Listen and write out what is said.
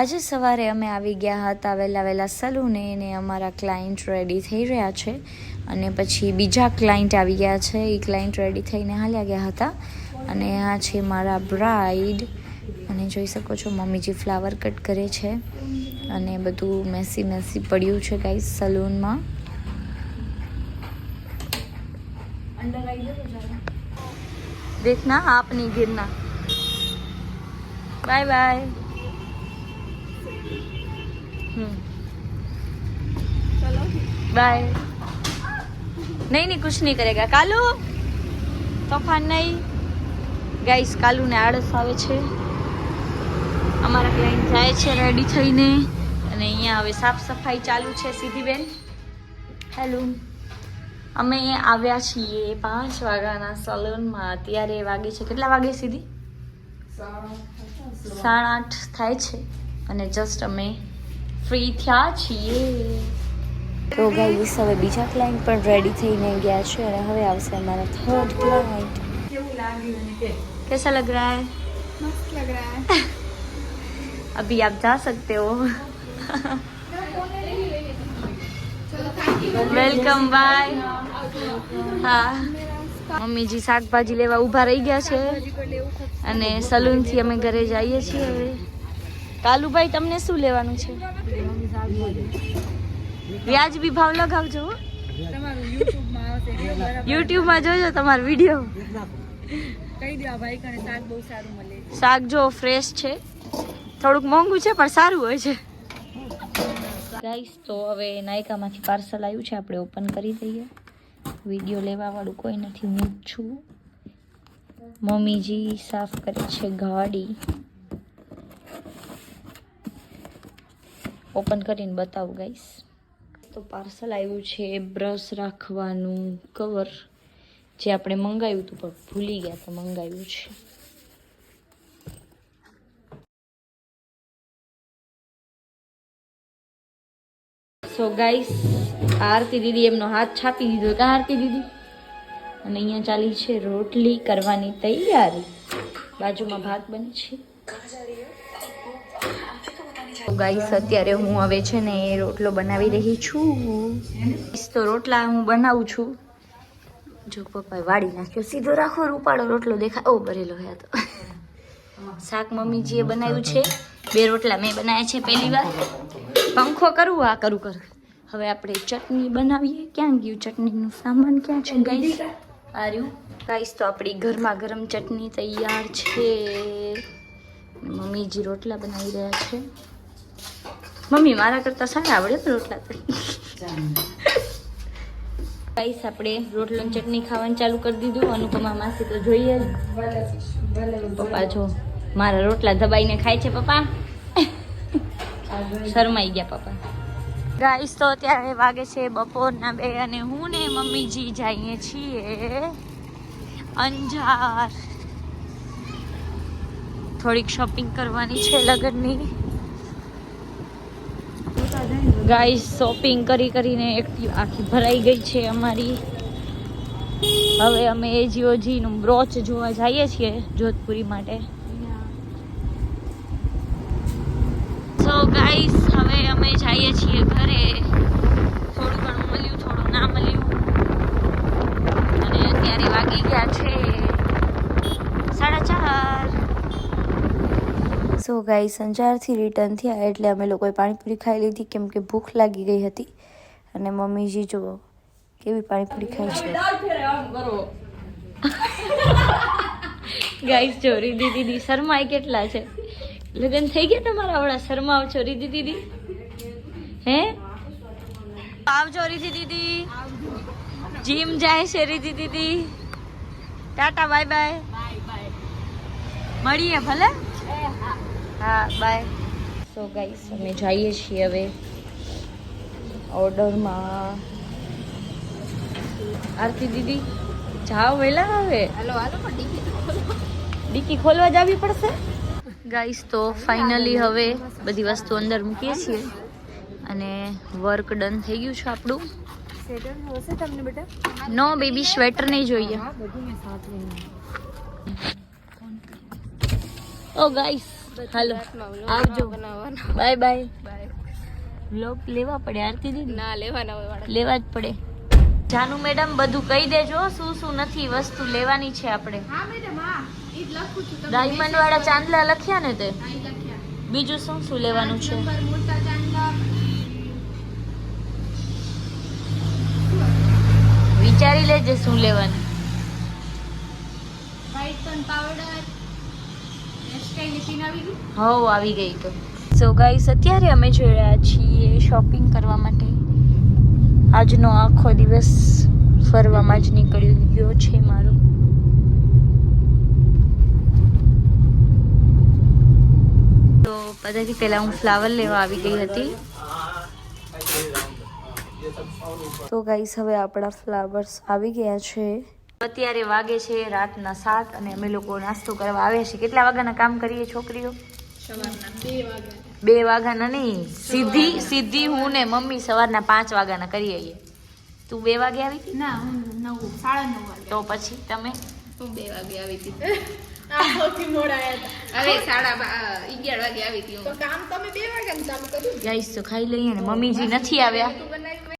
આજે સવારે અમે આવી ગયા હતા વહેલા વહેલા સલૂને એને અમારા ક્લાયન્ટ રેડી થઈ રહ્યા છે અને પછી બીજા ક્લાયન્ટ આવી ગયા છે. એ ક્લાયન્ટ રેડી થઈને હાલ્યા ગયા હતા. અને આ છે મારા બ્રાઇડ અને જોઈ શકો છો મમ્મીજી ફ્લાવર કટ કરે છે. અને બધું મેસી મેસી પડ્યું છે ગાઈ સલૂનમાં. દેખના આપની ગિરના બાય બાય बाय बाय नहीं नहीं कुछ नहीं करेगा कालू તોફાન નહીં ગાઈસ કાલુને આળસ આવે છે અમારા ક્લાયન્ટ જાય છે રેડી થઈને અને અહીંયા હવે સાફ સફાઈ ચાલુ છે સીધી બેન હેલો અમે આવ્યા છીએ પાંચ વાગ્યાના સલૂનમાં અત્યારે વાગે છે કેટલા વાગે સીધી સાડા આઠ થાય છે અને જસ્ટ અમે ફ્રી થયા છીએ તો ગાઈસ હવે બીજા ક્લાયન્ટ પણ રેડી થઈને ગયા છે અને હવે આવશે અમારા થર્ડ ક્લાયન્ટ कैसा लग रहा है मस्त लग रहा है अभी आप जा सकते हो વેલકમ બાય હા મમ્મીજી શાકભાજી લેવા ઊભા રહી ગયા છે અને સલૂનથી અમે ઘરે જઈએ છીએ હવે કાલુભાઈ, તમને શું લેવાનું છે? વ્યાજબી ભાવ લગાવજો યુટ્યુબમાં જોજો તમારો વીડિયો. શાક જો ફ્રેશ છે. થોડુંક મોંઘું છે, પણ સારું હોય છે. ગાઈસ તો હવે નાયકામાંથી પાર્સલ આવ્યું છે, આપણે ઓપન કરી દઈએ. વીડિયો લેવાવાળું કોઈ નથી, હું છું. મમ્મીજી સાફ કરે છે, ગાડી. ઓપન કરીને બતાવું ગાઈસ તો પાર્સલ આવ્યું છે બ્રશ રાખવાનું કવર જે આપણે મંગાવ્યું હતું, પણ ભૂલી ગયા તો મંગાવ્યું છે. સો ગાઈસ આરતી દીદી એમનો હાથ છાપી દીધો. કા આરતી દીદી? અને અહીંયા ચાલી છે રોટલી કરવાની તૈયારી. બાજુમાં ભાત બને છે. ગાઈસ અત્યારે હું હવે છે ને એ રોટલો બનાવી રહી છું. તો રોટલા હું બનાવું છું. જો પપ્પાએ વાળી નાખ્યો. સીધો રાખો, રૂપાળો રોટલો દેખાવો ભરેલો હે તો. શાક મમ્મીજીએ બનાવ્યું છે. બે રોટલા મેં બનાવ્યા છે પહેલી વાર. પંખો કરું, આ કરું કરું. હવે આપણે ચટણી બનાવીએ. ક્યાં ગયું ચટણીનું સામાન? ક્યાં છે ગાઈસ આર્યું ગાઈસ તો આપણી ઘરમાં ગરમ ચટણી તૈયાર છે. મમ્મીજી રોટલા બનાવી રહ્યા છે. મમ્મી, મારા કરતા સારા આવડે રોટલા તો ગાઈસ આપણે રોટલો ચટણી ખાવાનું ચાલુ કરી દીધું. અનુપમા માસી તો જોઈએ જ. પપ્પા જો, મારા રોટલા દબાઈને ખાય છે પપ્પા. શરમાઈ ગયા પપ્પા. ગાઈસ તો અત્યારે વાગે છે બપોરના બે અને હું ને મમ્મીજી જઈએ છીએ અંજાર. થોડીક શોપિંગ કરવાની છે લગ્નની. ગાઈસ શોપિંગ કરી કરીને એક્ટિવ આખી ભરાઈ ગઈ છે અમારી. હવે અમે એજીઓજીનું બ્રોચ જોવા જઈએ છીએ જોધપુરી માટે. સો ગાઈસ, હવે અમે જઈએ છીએ ઘરે. થોડું ઘણું મળ્યું, થોડું ના મળ્યું. અને અત્યારે વાગી ગયા છે સાડા ચાર. સો ગાઈ સંજારથી રિટર્ન થયા એટલે અમે લોકોએ પાણીપુરી ખાઈ લીધી. કેમ કે ભૂખ લાગી ગઈ હતી. અને મમ્મીજી જુઓ કેવી પાણીપુરી ખાય છે. ગાઈસ જો રીદી દીદી શરમાય કેટલા છે? લગ્ન થઈ ગયા તમારા આવડા શરમાવ છો રીદી દીદી. હે? આવજો રીદી દીદી. જીમ જાય છે રીદી દીદી. Tata bye bye. મળીએ ભલે. હા બાય સો ગાઈસ અમે જઈએ છીએ હવે ઓર્ડરમાં. આરતી દીદી જાઓ વહેલા હવે. હાલો હાલો ડીકી ખોલવા. જવી પડશે? ગાઈસ તો ફાઇનલી હવે બધી વસ્તુ અંદર મૂકીએ છીએ. અને વર્ક ડન થઈ ગયું છે આપણું. નો બેબી સ્વેટર નહીં જોઈએ. ઓ ગાઈસ હાલો. આવજો. Bye bye. વ્લોગ લેવા પડે આરતી દીદી? ના લેવાના હોય લેવા જ પડે. જાનુ મેડમ બધું કહી દેજો શું શું નથી વસ્તુ લેવાની છે આપણે. હા મેડમ હા. ઈ લખું છું. તમે ડાયમંડ વાળા ચાંદલા લખ્યા ને તે? હા ઈ લખ્યા. બીજું શું શું લેવાનું છે? મોટા ચાંદલા. વિચારી લેજે શું લેવાનું. હવ, આવી ગઈ તો. સો ગાઈસ અત્યારે અમે જોઈ રહ્યા છીએ શોપિંગ કરવા માટે. આજનો આખો દિવસ ફરવામાં જ નીકળી ગયો છે મારો. તો બધાથી પહેલાં હું ફ્લાવર લેવા આવી ગઈ હતી. તો ગાઈસ હવે આપણા ફ્લાવર્સ આવી ગયા છે. અત્યારે વાગે છે રાતના સાત અને અમે લોકો નાસ્તો કરવા આવે છે કેટલા વાગ્યાના કામ કરીએ છોકરીઓ? બે વાગ્યાના. નહીં. સીધી સીધી હું ને મમ્મી સવારના પાંચ વાગ્યાના કરી આવીએ તું બે વાગે આવી હતી? ના હું નવ સાડા નવ વાગે. તો પછી તમે? હું બે વાગે આવી હતી. હવે સાડા અગિયાર વાગે આવી હતી તો કામ તમે બે વાગે ચાલુ કર્યું? તો ખાઈ લઈએ ને. મમ્મીજી નથી આવ્યા.